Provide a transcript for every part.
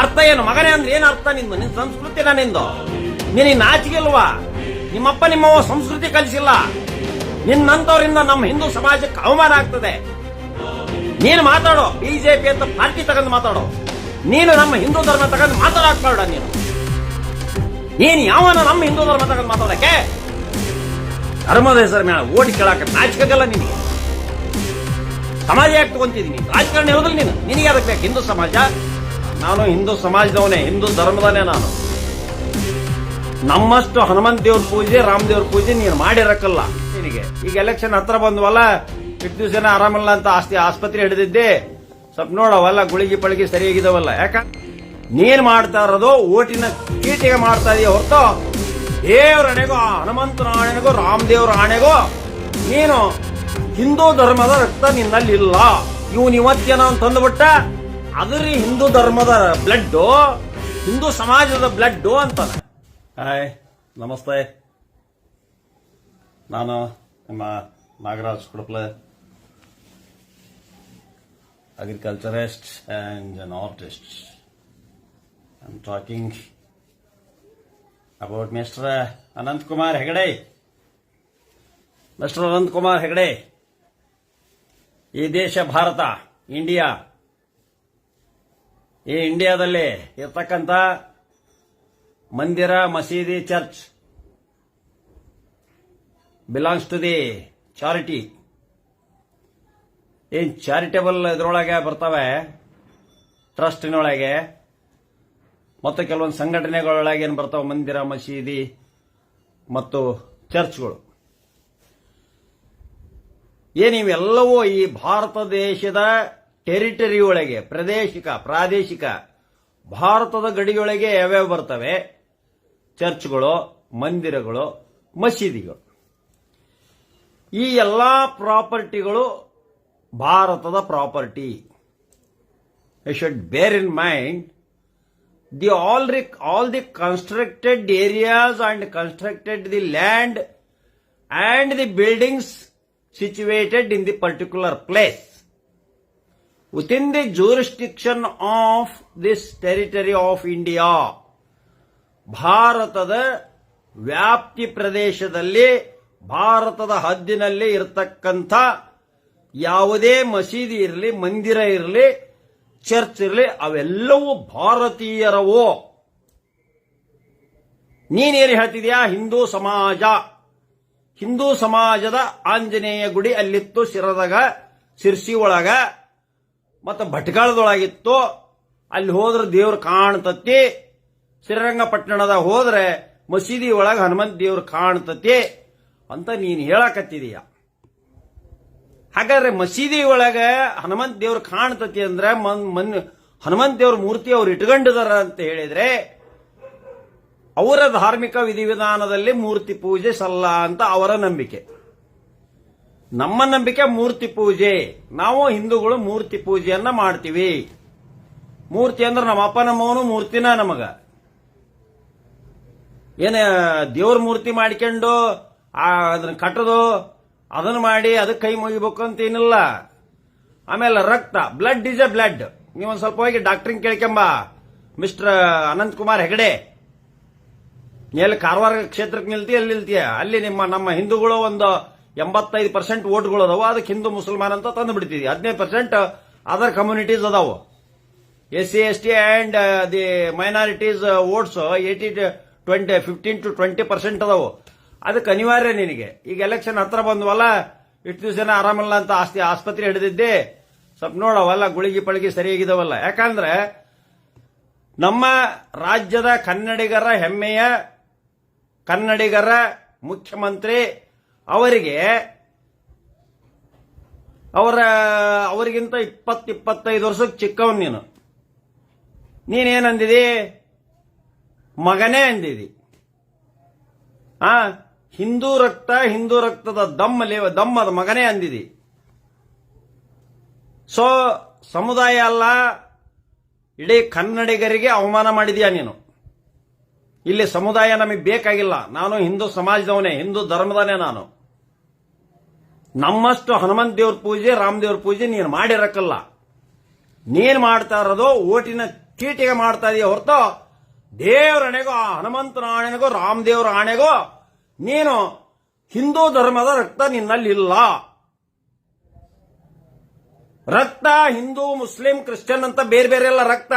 ಅರ್ಥ ಏನು? ಮಗನೇ ಅಂದ್ರೆ ಏನು ಅರ್ಥ ನಿಂದು? ನಿನ್ ಸಂಸ್ಕೃತಿನ ನಿಂದು. ನಿನ್ನ ನಾಚಿಕೆ ಇಲ್ವಾ? ನಿಮ್ಮಪ್ಪ ನಿಮ್ಮವ ಸಂಸ್ಕೃತಿ ಕಲಿಸಿಲ್ಲ. ನಿನ್ನಂತವರಿಂದ ನಮ್ಮ ಹಿಂದೂ ಸಮಾಜಕ್ಕೆ ಅವಮಾನ ಆಗ್ತದೆ. ನೀನು ಮಾತಾಡೋ ಬಿಜೆಪಿ ಅಂತ ಪಾರ್ಟಿ ತಗೊಂಡು ಮಾತಾಡೋ. ನೀನು ನಮ್ಮ ಹಿಂದೂ ಧರ್ಮ ತಗೊಂಡು ಮಾತಾಡಕ್ಬಾರ್ಡ ನೀನು. ನೀನ್ ಯಾವನ ನಮ್ಮ ಹಿಂದೂ ಧರ್ಮ ತಗೊಂಡು ಮಾತಾಡಕ್ಕೆ? ಧರ್ಮದ ಹೆಸರು ಮೇಲೆ ಓಡಿ ಕೇಳಕ್ಕೆ ನಾಚಿಕಾಗಲ್ಲ ನಿನಗೆ? ಸಮಾಜ ಯಾಕೆ ತಗೊಂತಿದ್ದೀನಿ ರಾಜಕಾರಣ ಇರೋದಿಲ್ಲ ನೀನು. ನಿನಗೆ ಅದಕ್ಕೆ ಹಿಂದೂ ಸಮಾಜ? ನಾನು ಹಿಂದೂ ಸಮಾಜದವನೇ, ಹಿಂದೂ ಧರ್ಮದವನೇ ನಾನು. ನಮ್ಮಷ್ಟು ಹನುಮಂತ ದೇವ್ರ ಪೂಜೆ, ರಾಮದೇವ್ರ ಪೂಜೆ ನೀನು ಮಾಡಿರಕ್ಕಲ್ಲ ನಿನಗೆ. ಈಗ ಎಲೆಕ್ಷನ್ ಹತ್ರ ಬಂದ್ವಲ್ಲ, ಇಷ್ಟು ದಿವಸ ಆರಾಮಿಲ್ಲ ಅಂತ ಆಸ್ತಿ ಆಸ್ಪತ್ರೆ ಹಿಡಿದಿದ್ದೆ. ಸ್ವಲ್ಪ ನೋಡವಲ್ಲ, ಗುಳಿಗೆ ಪಳಿಗೆ ಸರಿಯಾಗಿದಾವಲ್ಲ. ಯಾಕ? ನೀನ್ ಮಾಡ್ತಾ ಇರೋದು ಓಟಿನ ಕೀಟಿಗೆ ಮಾಡ್ತಾ ಇದೀಯ ಹೊರತು. ದೇವ್ರ ಆಣೆಗೋ, ಹನುಮಂತನ ಆಣೆಗೋ, ರಾಮದೇವ್ರ ಆಣೆಗೋ, ನೀನು ಹಿಂದೂ ಧರ್ಮದ ರಕ್ತ ನಿನ್ನಲ್ಲಿ ಇಲ್ಲ ಇವನ್ ಇವತ್ತೇನೋ ಅಂತ ತಂದ್ಬಿಟ್ಟ ಅದ್ರ ಹಿಂದೂ ಧರ್ಮದ ಬ್ಲಡ್ ಹಿಂದೂ ಸಮಾಜದ ಬ್ಲಡ್ ಅಂತಾನೆ. ಹಾಯ್, ನಮಸ್ತೆ. ನಾನು ನಿಮ್ಮ Nagaraj Kudaple agriculturist and an artist I am talking about mister Anant Kumar Hegde mister Anant Kumar Hegde ಈ ದೇಶ, ಭಾರತ ಇಂಡಿಯಾ ಈ ಇಂಡಿಯಾದಲ್ಲಿ ಇರ್ತಕ್ಕಂಥ ಮಂದಿರ, ಮಸೀದಿ, church belongs to the charity ಏನ್ ಚಾರಿಟೇಬಲ್ ಇದ್ರೊಳಗೆ ಬರ್ತವೆ? ಟ್ರಸ್ಟಿನೊಳಗೆ ಮತ್ತು ಕೆಲವೊಂದು ಸಂಘಟನೆಗಳೊಳಗೆ ಏನು ಬರ್ತಾವೆ? ಮಂದಿರ, ಮಸೀದಿ ಮತ್ತು ಚರ್ಚ್ಗಳು. ಏನಿವೆಲ್ಲವೂ ಈ ಭಾರತ ದೇಶದ ಟೆರಿಟರಿ ಒಳಗೆ, ಪ್ರಾದೇಶಿಕ ಪ್ರಾದೇಶಿಕ, ಭಾರತದ ಗಡಿಯೊಳಗೆ ಯಾವ್ಯಾವ ಬರ್ತವೆ? ಚರ್ಚ್ಗಳು, ಮಂದಿರಗಳು, ಮಸೀದಿಗಳು. ಈ ಎಲ್ಲ ಪ್ರಾಪರ್ಟಿಗಳು ಭಾರತದ property. I should bear in mind the all all the constructed areas and constructed the land and the buildings situated in the particular place. Within the jurisdiction of this territory of India. ಭಾರತದ ವ್ಯಾಪ್ತಿ ಪ್ರದೇಶದಲ್ಲಿ, ಭಾರತದ ಹದ್ದಿನಲ್ಲಿ ಇರತಕ್ಕಂಥ ಯಾವುದೇ ಮಸೀದಿ ಇರಲಿ, ಮಂದಿರ ಇರಲಿ, ಚರ್ಚ್ ಇರಲಿ, ಅವೆಲ್ಲವೂ ಭಾರತೀಯರವೋ? ನೀನೇನು ಹೇಳ್ತಿದ್ಯಾ? ಹಿಂದೂ ಸಮಾಜ. ಹಿಂದೂ ಸಮಾಜದ ಆಂಜನೇಯ ಗುಡಿ ಅಲ್ಲಿತ್ತು, ಶಿರದಾಗ, ಶಿರ್ಸಿ ಒಳಗ. ಮತ್ತು ಭಟ್ಕಳದೊಳಗಿತ್ತು, ಅಲ್ಲಿ ಹೋದ್ರೆ ದೇವ್ರು ಕಾಣ್ತತಿ. ಶ್ರೀರಂಗಪಟ್ಟಣದ ಹೋದ್ರೆ ಮಸೀದಿ ಒಳಗ ಹನುಮಂತ ದೇವ್ರು ಕಾಣ್ತತಿ. ಅಂತ ನೀನು ಹೇಳಕತ್ತಿದೀಯ. ಹಾಗಾದ್ರೆ ಮಸೀದಿ ಒಳಗ ಹನುಮಂತ ದೇವ್ರು ಕಾಣ್ತತಿ ಅಂದ್ರೆ ಮನ್ ಮನ್, ಹನುಮಂತ ದೇವ್ರ ಮೂರ್ತಿ ಅವ್ರು ಇಟ್ಕೊಂಡಿದಾರ ಅಂತ ಹೇಳಿದ್ರೆ, ಅವರ ಧಾರ್ಮಿಕ ವಿಧಿವಿಧಾನದಲ್ಲಿ ಮೂರ್ತಿ ಪೂಜೆ ಸಲ್ಲ ಅಂತ ಅವರ ನಂಬಿಕೆ. ನಮ್ಮ ನಂಬಿಕೆ ಮೂರ್ತಿ ಪೂಜೆ. ನಾವು ಹಿಂದೂಗಳು ಮೂರ್ತಿ ಪೂಜೆಯನ್ನ ಮಾಡ್ತೀವಿ. ಮೂರ್ತಿ ಅಂದ್ರೆ ನಮ್ಮ ಅಪ್ಪ ನಮ್ಮವನು ಮೂರ್ತಿನ ನಮಗ. ಏನ ದೇವ್ರ ಮೂರ್ತಿ ಮಾಡ್ಕೊಂಡು ಅದನ್ನ ಕಟ್ಟದು ಅದನ್ನ ಮಾಡಿ ಅದಕ್ಕೆ ಕೈ ಮುಗಿಬೇಕು ಅಂತ ಏನಿಲ್ಲ. ಆಮೇಲೆ ರಕ್ತ ಬ್ಲಡ್ ಇಸ್ ಎ ಬ್ಲಡ್ ನೀವೊಂದ್ ಸ್ವಲ್ಪ ಹೋಗಿ ಡಾಕ್ಟ್ರಿಂಗ್ ಕೇಳ್ಕೊಂಬ. ಮಿಸ್ಟರ್ ಅನಂತ್ ಕುಮಾರ್ ಹೆಗಡೆ. ಎಲ್ಲಿ ಕಾರವಾರ ಕ್ಷೇತ್ರಕ್ಕೆ ನಿಲ್ತಿ ಅಲ್ಲಿ ನಿಲ್ತೀಯ? ಅಲ್ಲಿ ನಿಮ್ಮ, ನಮ್ಮ ಹಿಂದೂಗಳು ಒಂದು ಎಂಬತ್ತೈದು ಪರ್ಸೆಂಟ್ ಓಟ್ಗಳು ಅದಾವ, ಅದಕ್ಕೆ ಹಿಂದೂ ಮುಸಲ್ಮಾನ್ ಅಂತ ತಂದು ಬಿಡ್ತಿದ್ವಿ. ಹದಿನೈದು ಪರ್ಸೆಂಟ್ ಅದರ್ ಕಮ್ಯುನಿಟೀಸ್ ಅದಾವ. S C, S T and the minorities votes eighty twenty fifteen to twenty percent ಅದಾವು. ಅದಕ್ಕೆ ಅನಿವಾರ್ಯ ನಿನಗೆ. ಈಗ ಎಲೆಕ್ಷನ್ ಹತ್ರ ಬಂದ್ವಲ್ಲ, ಇಷ್ಟು ಜನ ಆರಾಮಿಲ್ಲ ಅಂತ ಆಸ್ತಿ ಆಸ್ಪತ್ರೆ ಹಿಡಿದಿದ್ದೆ. ಸ್ವಲ್ಪ ನೋಡವಲ್ಲ, ಗುಳಿಗೆ ಪಳಿಗೆ ಸರಿಯಾಗಿದಾವಲ್ಲ ಯಾಕಂದ್ರೆ ನಮ್ಮ ರಾಜ್ಯದ ಕನ್ನಡಿಗರ ಹೆಮ್ಮೆಯ ಕನ್ನಡಿಗರ ಮುಖ್ಯಮಂತ್ರಿ ಅವರಿಗೆ ಅವರ, ಅವರಿಗಿಂತ ಇಪ್ಪತ್ತು ಇಪ್ಪತ್ತೈದು ವರ್ಷಕ್ಕೆ ಚಿಕ್ಕವನ್ ನೀನು. ನೀನೇನಂದಿದಿ? ಮಗನೇ ಅಂದಿದಿ. ಆ, ಹಿಂದೂ ರಕ್ತ, ಹಿಂದೂ ರಕ್ತದ ದಮ್ಮ ಲೇವ ದಮ್ಮದ ಮಗನೇ ಅಂದಿದಿ. ಸೊ ಸಮುದಾಯ ಅಲ್ಲ, ಇಡೀ ಕನ್ನಡಿಗರಿಗೆ ಅವಮಾನ ಮಾಡಿದೀಯಾ ನೀನು? ಇಲ್ಲಿ ಸಮುದಾಯ ನಮಗೆ ಬೇಕಾಗಿಲ್ಲ. ನಾನು ಹಿಂದೂ ಸಮಾಜದವನೇ, ಹಿಂದೂ ಧರ್ಮದವನೇ ನಾನು. ನಮ್ಮಷ್ಟು ಹನುಮಂತ ದೇವ್ರ ಪೂಜೆ ರಾಮದೇವ್ರ ಪೂಜೆ ನೀನು ಮಾಡಿರಕ್ಕಲ್ಲ ನೀನ್ ಮಾಡ್ತಾ ಇರೋದು ಓಟಿನ ಚೀಟಿಗೆ ಮಾಡ್ತಾ ಇದೆಯಾ ಹೊರತು ದೇವ್ರ ಆಣೆಗೋ ಹನುಮಂತನ ಆಣೆಗೋ ರಾಮದೇವ್ರ ಆಣೆಗೋ, ನೀನು ಹಿಂದೂ ಧರ್ಮದ ರಕ್ತ ನಿನ್ನಲ್ಲಿ ಇಲ್ಲ ರಕ್ತ ಹಿಂದೂ, ಮುಸ್ಲಿಂ, ಕ್ರಿಶ್ಚಿಯನ್ ಅಂತ ಬೇರೆ ಬೇರೆ ಎಲ್ಲ ರಕ್ತ.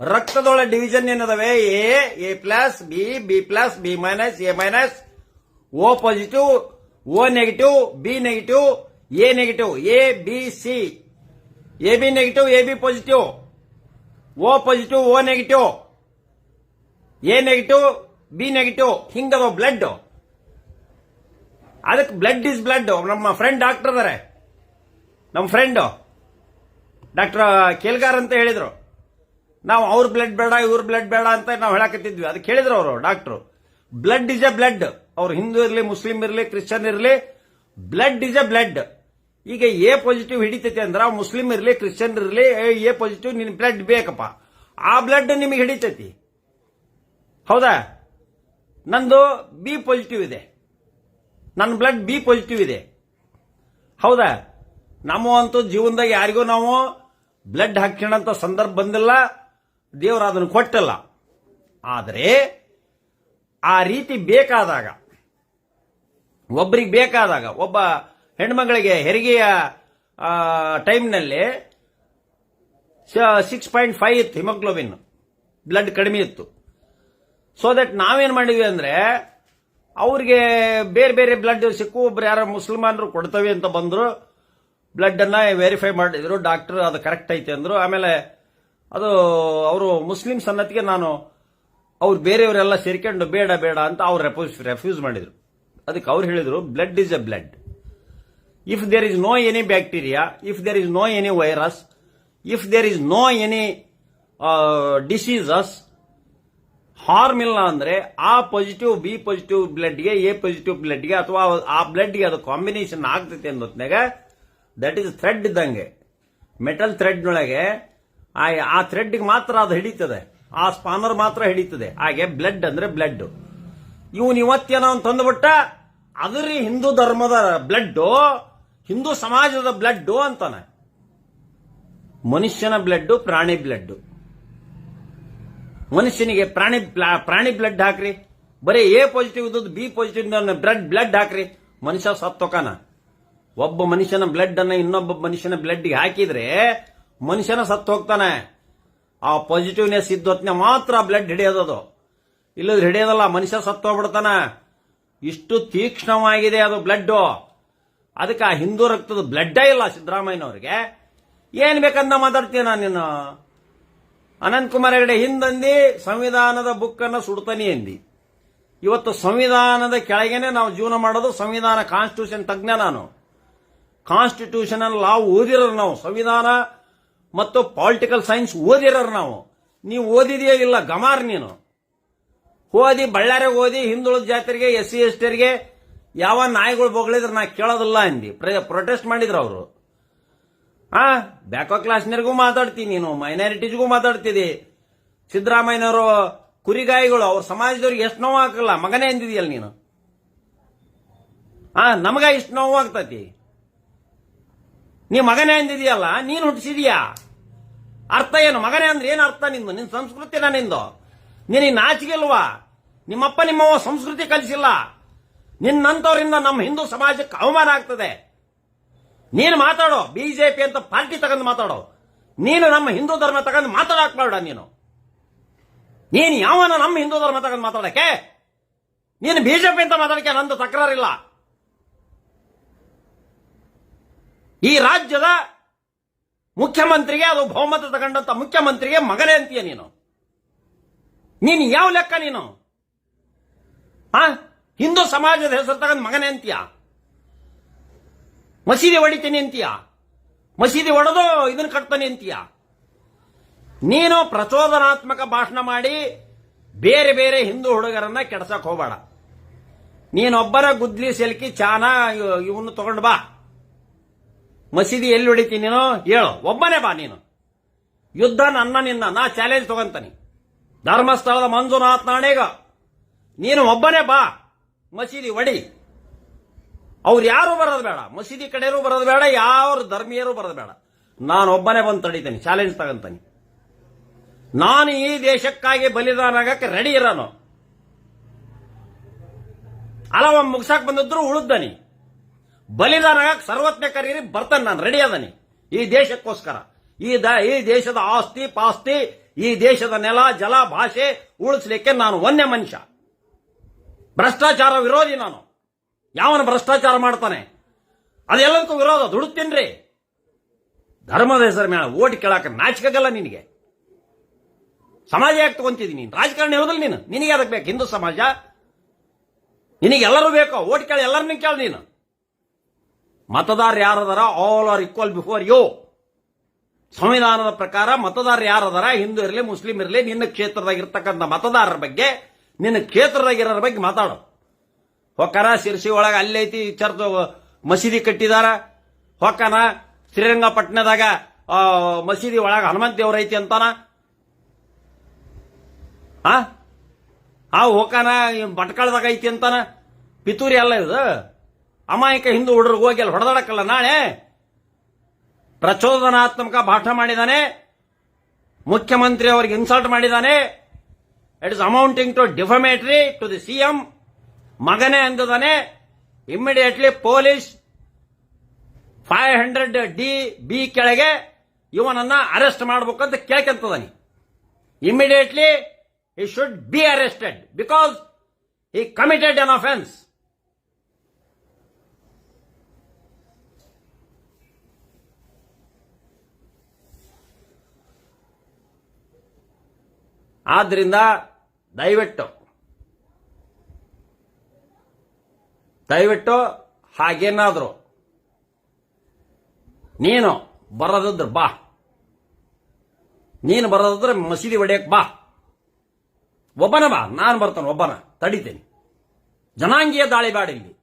ರಕ್ತದೊಳಗೆ division ಏನದವೆ? A A plus B B plus B minus A minus O positive O negative B negative A negative A B C A B negative A B positive O positive O negative A negative B negative ಹಿಂಗದ blood ಅದಕ್ಕೆ blood is blood ನಮ್ಮ friend doctor ಅದಾರೆ ನಮ್ಮ friend doctor ಕೇಲ್ಗಾರ್ ಅಂತ ಹೇಳಿದ್ರು. ನಾವು ಅವ್ರ blood ಬೇಡ, ಇವ್ರ ಬ್ಲಡ್ ಬೇಡ ಅಂತ ನಾವು ಹೇಳಕತ್ತಿದ್ವಿ. ಅದಕ್ಕೆ ಹೇಳಿದ್ರು ಅವರು doctor blood is a blood ಅವ್ರು ಹಿಂದೂ ಇರಲಿ, ಮುಸ್ಲಿಂ ಇರಲಿ, ಕ್ರಿಶ್ಚಿಯನ್ ಇರಲಿ ಬ್ಲಡ್ ಇಸ್ ಎ ಬ್ಲಡ್ ಈಗ ಎ ಪಾಸಿಟಿವ್ ಹಿಡಿತೈತೆ ಅಂದ್ರೆ ಮುಸ್ಲಿಂ ಇರಲಿ, ಕ್ರಿಶ್ಚಿಯನ್ ಇರಲಿ ಎ ಪಾಸಿಟಿವ್ ನಿನ್ ಬ್ಲಡ್ ಬೇಕಪ್ಪ. ಆ ಬ್ಲಡ್ ನಿಮಗೆ ಹಿಡಿತೈತಿ. ಹೌದಾ? ನಂದು ಬಿ ಪಾಸಿಟಿವ್ ಇದೆ. ನನ್ನ ಬ್ಲಡ್ ಬಿ ಪಾಸಿಟಿವ್ ಇದೆ. ಹೌದಾ? ನಮ್ಮ ಅಂತೂ ಜೀವನದಾಗ ಯಾರಿಗೂ ನಾವು ಬ್ಲಡ್ ಹಾಕ್ಕೊಳ್ಳೋಂಥ ಸಂದರ್ಭ ಬಂದಿಲ್ಲ. ದೇವರು ಅದನ್ನು ಕೊಟ್ಟಲ್ಲ. ಆದರೆ ಆ ರೀತಿ ಬೇಕಾದಾಗ ಒಬ್ಬರಿಗೆ ಬೇಕಾದಾಗ, ಒಬ್ಬ ಹೆಣ್ಮಗಳಿಗೆ ಹೆರಿಗೆಯ ಟೈಮ್ನಲ್ಲಿ ಸಿಕ್ಸ್ ಪಾಯಿಂಟ್ ಫೈವ್ ಇತ್ತು ಹಿಮೋಗ್ಲೋಬಿನ್. ಬ್ಲಡ್ ಕಡಿಮೆ ಇತ್ತು. ಸೊ ದಟ್ ನಾವೇನ್ ಮಾಡಿದ್ವಿ ಅಂದ್ರೆ, ಅವ್ರಿಗೆ ಬೇರೆ ಬೇರೆ ಬ್ಲಡ್ ಸಿಕ್ಕು, ಒಬ್ರು ಯಾರೋ ಮುಸಲ್ಮಾನರು ಕೊಡ್ತವೆ ಅಂತ ಬಂದರು. ಬ್ಲಡ್ಡನ್ನು ವೆರಿಫೈ ಮಾಡಿದ್ರು ಡಾಕ್ಟರ್ ಅದು ಕರೆಕ್ಟ್ ಐತೆ ಅಂದ್ರು. ಆಮೇಲೆ ಅದು ಅವರು ಮುಸ್ಲಿಮ್ ಸನ್ನತಿಗೆ ನಾನು ಅವ್ರು ಬೇರೆಯವರೆಲ್ಲ ಸೇರ್ಕೊಂಡು ಬೇಡ ಬೇಡ ಅಂತ ಅವ್ರು ರೆಫ್ಯೂಸ್ ರೆಫ್ಯೂಸ್ ಮಾಡಿದ್ರು. ಅದಕ್ಕೆ ಅವ್ರು ಹೇಳಿದ್ರು blood is a blood if there is no any bacteria if there is no any virus if there is no any diseases harm ಇಲ್ಲ ಅಂದ್ರೆ ಆ ಪಾಸಿಟಿವ್ ಬಿ ಪಾಸಿಟಿವ್ ಬ್ಲಡ್ಗೆ ಎ ಪಾಸಿಟಿವ್ ಬ್ಲಡ್ಗೆ ಅಥವಾ ಆ ಬ್ಲಡ್ಗೆ ಅದು ಕಾಂಬಿನೇಷನ್ ಆಗ್ತೈತೆ ಅನ್ನೋತ್ನಾಗ ದಟ್ ಇಸ್ ಥ್ರೆಡ್ ಇದ್ದಂಗೆ. ಮೆಟಲ್ ಥ್ರೆಡ್ನೊಳಗೆ ಆ ಥ್ರೆಡ್ಗೆ ಮಾತ್ರ ಅದು ಹಿಡಿತದೆ. ಆ ಸ್ಪಾನರ್ ಮಾತ್ರ ಹಿಡಿತದೆ. ಹಾಗೆ ಬ್ಲಡ್ ಅಂದ್ರೆ ಬ್ಲಡ್ ಇವನ್ ಇವತ್ತೇನೋ ತಂದ್ಬಿಟ್ಟ, ಅದ್ರಿ ಹಿಂದೂ ಧರ್ಮದ ಬ್ಲಡ್ ಹಿಂದೂ ಸಮಾಜದ ಬ್ಲಡ್ ಅಂತಾನೆ. ಮನುಷ್ಯನ ಬ್ಲಡ್ ಪ್ರಾಣಿ ಬ್ಲಡ್ ಮನುಷ್ಯನಿಗೆ ಪ್ರಾಣಿ ಪ್ರಾಣಿ ಬ್ಲಡ್ ಹಾಕ್ರಿ. ಬರೀ ಎ ಪಾಸಿಟಿವ್ ಇದ್ದದ್ದು ಬಿ ಪಾಸಿಟಿವ್ ಬ್ಲಡ್ ಬ್ಲಡ್ ಹಾಕ್ರಿ. ಮನುಷ್ಯ ಸತ್ತೋಕಾನ ಒಬ್ಬ ಮನುಷ್ಯನ ಬ್ಲಡ್ ಅನ್ನ ಇನ್ನೊಬ್ಬ ಮನುಷ್ಯನ ಬ್ಲಡ್ ಹಾಕಿದ್ರೆ, ಮನುಷ್ಯನ ಸತ್ತು ಹೋಗ್ತಾನೆ. ಆ ಪಾಸಿಟಿವ್ನೆಸ್ ಇದ್ದೊತ್ನೆ ಮಾತ್ರ ಬ್ಲಡ್ ಹಿಡಿಯೋದದು. ಇಲ್ಲದ್ರೆ ಹಿಡಿಯೋದಲ್ಲ, ಮನುಷ್ಯ ಸತ್ತು ಹೋಗ್ಬಿಡ್ತಾನ. ಇಷ್ಟು ತೀಕ್ಷ್ಣವಾಗಿದೆ ಅದು ಬ್ಲಡ್ ಅದಕ್ಕೆ ಆ ಹಿಂದೂ ರಕ್ತದ ಬ್ಲಡ್ಡೇ ಇಲ್ಲ ಸಿದ್ದರಾಮಯ್ಯನವ್ರಿಗೆ. ಏನ್ ಬೇಕಂತ ನಾನು ನೀನು ಅನಂತ್ ಕುಮಾರ್ ಹೆಗಡೆ ಹಿಂದಂದಿ ಸಂವಿಧಾನದ ಬುಕ್ಕನ್ನು ಸುಡ್ತಾನೆ ಎಂದಿ. ಇವತ್ತು ಸಂವಿಧಾನದ ಕೆಳಗೇನೆ ನಾವು ಜೀವನ ಮಾಡೋದು ಸಂವಿಧಾನ ಕಾನ್ಸ್ಟಿಟ್ಯೂಷನ್ ತಜ್ಞ ನಾನು. ಕಾನ್ಸ್ಟಿಟ್ಯೂಷನಲ್ ಲಾ ಓದಿರೋರು ನಾವು. ಸಂವಿಧಾನ ಮತ್ತು ಪಾಲಿಟಿಕಲ್ ಸೈನ್ಸ್ ಓದಿರೋರು ನಾವು. ನೀವು ಓದಿದೆಯೋ ಇಲ್ಲ ಗಮಾರ್ ನೀನು? ಓದಿ ಬಳ್ಳಾರಿಗೆ ಓದಿ ಹಿಂದುಳಿದ ಜಾತ್ರೆಗೆ ಎಸ್ ಸಿ ಎಸ್ ಟಿಯರಿಗೆ ಯಾವ ನಾಯಿಗಳು ಬೊಗಳಿದ್ರೆ ನಾ ಕೇಳೋದಿಲ್ಲ ಅಂದಿ. ಪ್ರೊಟೆಸ್ಟ್ ಮಾಡಿದ್ರು ಅವರು. ಆ ಬ್ಯಾಕೋ ಕ್ಲಾಸ್ನರಿಗೂ ಮಾತಾಡ್ತೀನಿ ನೀನು ಮೈನಾರಿಟೀಸ್ಗೂ ಮಾತಾಡ್ತಿದ್ದಿ ಸಿದ್ದರಾಮಯ್ಯನವರು ಕುರಿಗಾಯಿಗಳು, ಅವ್ರ ಸಮಾಜದವ್ರಿಗೆ ಎಷ್ಟು ನೋವು ಹಾಕಲ್ಲ ಮಗನೇ ಅಂದಿದೆಯಲ್ಲ ನೀನು. ಆ, ನಮಗ ಇಷ್ಟು ನೋವು ಆಗ್ತತಿ. ನೀ ಮಗನೇ ಅಂದಿದೆಯಲ್ಲ, ನೀನು ಹುಟ್ಟಿಸಿದೀಯಾ? ಅರ್ಥ ಏನು? ಮಗನೇ ಅಂದ್ರೆ ಏನು ಅರ್ಥ ನಿಂದು? ನಿನ್ನ ಸಂಸ್ಕೃತಿನ ನಿಂದು. ನೀನು ನಾಚಿಕೆ ಇಲ್ವಾ? ನಿಮ್ಮಪ್ಪ ನಿಮ್ಮವ್ವ ಸಂಸ್ಕೃತಿ ಕಲಿಸಿಲ್ಲ. ನಿನ್ನಂತವರಿಂದ ನಮ್ಮ ಹಿಂದೂ ಸಮಾಜಕ್ಕೆ ಅವಮಾನ ಆಗ್ತದೆ. ನೀನು ಮಾತಾಡೋ, ಬಿಜೆಪಿ ಅಂತ ಪಾರ್ಟಿ ತಗೊಂಡು ಮಾತಾಡೋ. ನೀನು ನಮ್ಮ ಹಿಂದೂ ಧರ್ಮ ತಗೊಂಡು ಮಾತಾಡಕ್ ನೀನು. ನೀನು ಯಾವನ ನಮ್ಮ ಹಿಂದೂ ಧರ್ಮ ತಗೊಂಡು ಮಾತಾಡಕ್ಕೆ? ನೀನು ಬಿಜೆಪಿ ಅಂತ ಮಾತಾಡಕ್ಕೆ ನಂದು ತಕರಾರಿಲ್ಲ. ಈ ರಾಜ್ಯದ ಮುಖ್ಯಮಂತ್ರಿಗೆ, ಅದು ಬಹುಮತ ತಗೊಂಡಂತ ಮುಖ್ಯಮಂತ್ರಿಗೆ ಮಗನೇ ಅಂತೀಯ ನೀನು. ನೀನು ಯಾವ ಲೆಕ್ಕ ನೀನು? ಆ? ಹಿಂದೂ ಸಮಾಜದ ಹೆಸರು ತಗೊಂಡು ಮಗನೇ ಅಂತೀಯ? ಮಸೀದಿ ಹೊಡಿತೀನಿ ಅಂತೀಯ? ಮಸೀದಿ ಹೊಡೆದು ಇದನ್ನ ಕಟ್ತಾನೆ ಅಂತೀಯ? ನೀನು ಪ್ರಚೋದನಾತ್ಮಕ ಭಾಷಣ ಮಾಡಿ ಬೇರೆ ಬೇರೆ ಹಿಂದೂ ಹುಡುಗರನ್ನ ಕೆಡ್ಸಕ್ ಹೋಗಬೇಡ. ನೀನೊಬ್ಬರ ಗುದ್ಲಿ ಸೆಲ್ಕಿ ಚಾನ ಇವನು ತಗೊಂಡು ಬಾ. ಮಸೀದಿ ಎಲ್ಲಿ ಹೊಡಿತೀನಿ ನೀನು? ಹೇಳು. ಒಬ್ಬನೇ ಬಾ ನೀನು. ಯುದ್ಧ ನನ್ನ ನಿನ್ನ. ನಾ ಚಾಲೆಂಜ್ ತಗೊಂತಾನೆ. ಧರ್ಮಸ್ಥಳದ ಮಂಜುನಾಥ್ ನಾಣೇಗ. ನೀನು ಒಬ್ಬನೇ ಬಾ. ಮಸೀದಿ ಒಡಿ. ಅವ್ರು ಯಾರು ಬರೋದು ಬೇಡ. ಮಸೀದಿ ಕಡೆಯೂ ಬರೋದು ಬೇಡ ಯಾವ ಧರ್ಮೀಯರು ಬರೋದು ಬೇಡ. ನಾನು ಒಬ್ಬನೇ ಬಂದು ತಡಿತೇನೆ ಚಾಲೆಂಜ್ ತಗಂತಾನೆ. ನಾನು ಈ ದೇಶಕ್ಕಾಗಿ ಬಲಿದಾನ ಆಗಕ್ಕೆ ರೆಡಿ ಇರೋನು. ಅಲವ ಮುಗ್ಸಾಕ್ ಬಂದಿದ್ರು ಉಳ್ದನಿ. ಬಲಿದಾನ ಆಗಕ್ಕೆ ಸರ್ವಜ್ಞ ಕರೀರಿ, ಬರ್ತಾನೆ ನಾನು ರೆಡಿ ಅದನಿ. ಈ ದೇಶಕ್ಕೋಸ್ಕರ. ಈ ಈ ದೇಶದ ಆಸ್ತಿ, ಪಾಸ್ತಿ, ಈ ದೇಶದ ನೆಲ, ಜಲ, ಭಾಷೆ ಉಳಿಸ್ಲಿಕ್ಕೆ ನಾನು ಒಂದೇ ಮನುಷ್ಯ. ಭ್ರಷ್ಟಾಚಾರ ವಿರೋಧಿ ನಾನು. ಯಾವನ ಭ್ರಷ್ಟಾಚಾರ ಮಾಡ್ತಾನೆ? ಅದೆಲ್ಲದಕ್ಕೂ ವಿರೋಧ? ದುಡುತ್ತೇನ್ರಿ ಧರ್ಮದ ಹೆಸರು ಮೇಲೆ ಓಟ್ ಕೇಳಕ್ಕೆ ನಾಚಿಕಾಗಲ್ಲ ನಿನಗೆ. ಸಮಾಜ ಯಾಕೆ ತಗೊಂತಿದ್ದೀನಿ ನೀನು ರಾಜಕಾರಣ ಇರೋದಿಲ್ಲ ನೀನು? ನಿನಗೆ ಅದಕ್ಕೆ ಬೇಕು? ಹಿಂದೂ ಸಮಾಜ? ನಿನಗೆಲ್ಲರೂ ಬೇಕು? ಓಟ್ ಕೇಳಿ ಎಲ್ಲರನ್ನೂ ಕೇಳಿ ನೀನು. ಮತದಾರ ಯಾರದಾರ all are equal before you ಸಂವಿಧಾನದ ಪ್ರಕಾರ ಮತದಾರ ಯಾರದಾರ ಹಿಂದೂ ಇರಲಿ, ಮುಸ್ಲಿಂ ಇರಲಿ, ನಿನ್ನ ಕ್ಷೇತ್ರದಾಗ ಇರ್ತಕ್ಕಂಥ ಮತದಾರರ ಬಗ್ಗೆ ನಿನ್ನ ಕ್ಷೇತ್ರದಾಗಿರೋರ ಬಗ್ಗೆ ಮಾತಾಡು. ಹೊಕ್ಕನ ಶಿರ್ಸಿ ಒಳಗೆ ಅಲ್ಲೈತಿ ಚರ್ಚ್ ಮಸೀದಿ ಕಟ್ಟಿದಾರ. ಹೊಕ್ಕನ ಶ್ರೀರಂಗಪಟ್ಟಣದಾಗ ಮಸೀದಿ ಒಳಗೆ ಹನುಮಂತ ದೇವ್ರ ಐತಿ ಅಂತಾನ. ಆ? ಆ ಹೋಕನ ಭಟ್ಕಳದಾಗ ಐತಿ ಅಂತಾನ. ಪಿತೂರಿ ಅಲ್ಲ ಇದು. ಅಮಾಯಕ ಹಿಂದೂ ಹುಡುಗರು ಹೋಗಿ ಅಲ್ಲಿ ಹೊಡೆದಾಡಕ್ಕಲ್ಲ ನಾಳೆ. ಪ್ರಚೋದನಾತ್ಮಕ ಭಾಷಣ ಮಾಡಿದಾನೆ. ಮುಖ್ಯಮಂತ್ರಿ ಅವ್ರಿಗೆ ಇನ್ಸಲ್ಟ್ ಮಾಡಿದಾನೆ. It is amounting to defamatory to the CM ಮಗನೇ ಅಂದದಾನೆ immediately police five hundred D B ಕೆಳಗೆ ಇವನನ್ನ ಅರೆಸ್ಟ್ ಮಾಡಬೇಕಂತ ಕೇಳ್ಕೊಂತದಾನೆ. Immediately he should be arrested because he committed an offence ಆದ್ರಿಂದ ದಯವಿಟ್ಟು. ದಯವಿಟ್ಟು ಹಾಗೇನಾದ್ರು. ನೀನು ಬರೋದಿದ್ರೆ ಬಾ. ನೀನು ಬರೋದಿದ್ರೆ ಮಸೀದಿ ಹೊಡೆಯಕ್ಕೆ ಬಾ. ಒಬ್ಬನ ಬಾ, ನಾನು ಬರ್ತಾನೆ ಒಬ್ಬನ, ತಡಿತೇನೆ. ಜನಾಂಗೀಯ ದಾಳಿ ಬಾಡಿಲ್ಲಿ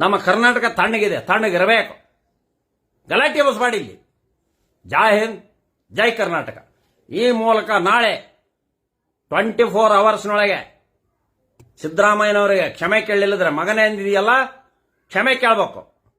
ನಮ್ಮ ಕರ್ನಾಟಕ ತಣ್ಣಗಿದೆ, ತಣ್ಣಗಿರಬೇಕು. ಗಲಾಟೆ ಬಸ್ ಇಲ್ಲಿ. ಜೈ ಹಿಂದ್, ಜೈ ಕರ್ನಾಟಕ. ಈ ಮೂಲಕ ನಾಳೆ ಟ್ವೆಂಟಿ ಫೋರ್ ಅವರ್ಸ್ನೊಳಗೆ ಸಿದ್ದರಾಮಯ್ಯನವರಿಗೆ ಕ್ಷಮೆ ಕೇಳಲಿಲ್ಲದ್ರೆ ಮಗನೇ ಅಂದಿದೆಯಲ್ಲ? ಕ್ಷಮೆ ಕೇಳಬೇಕು.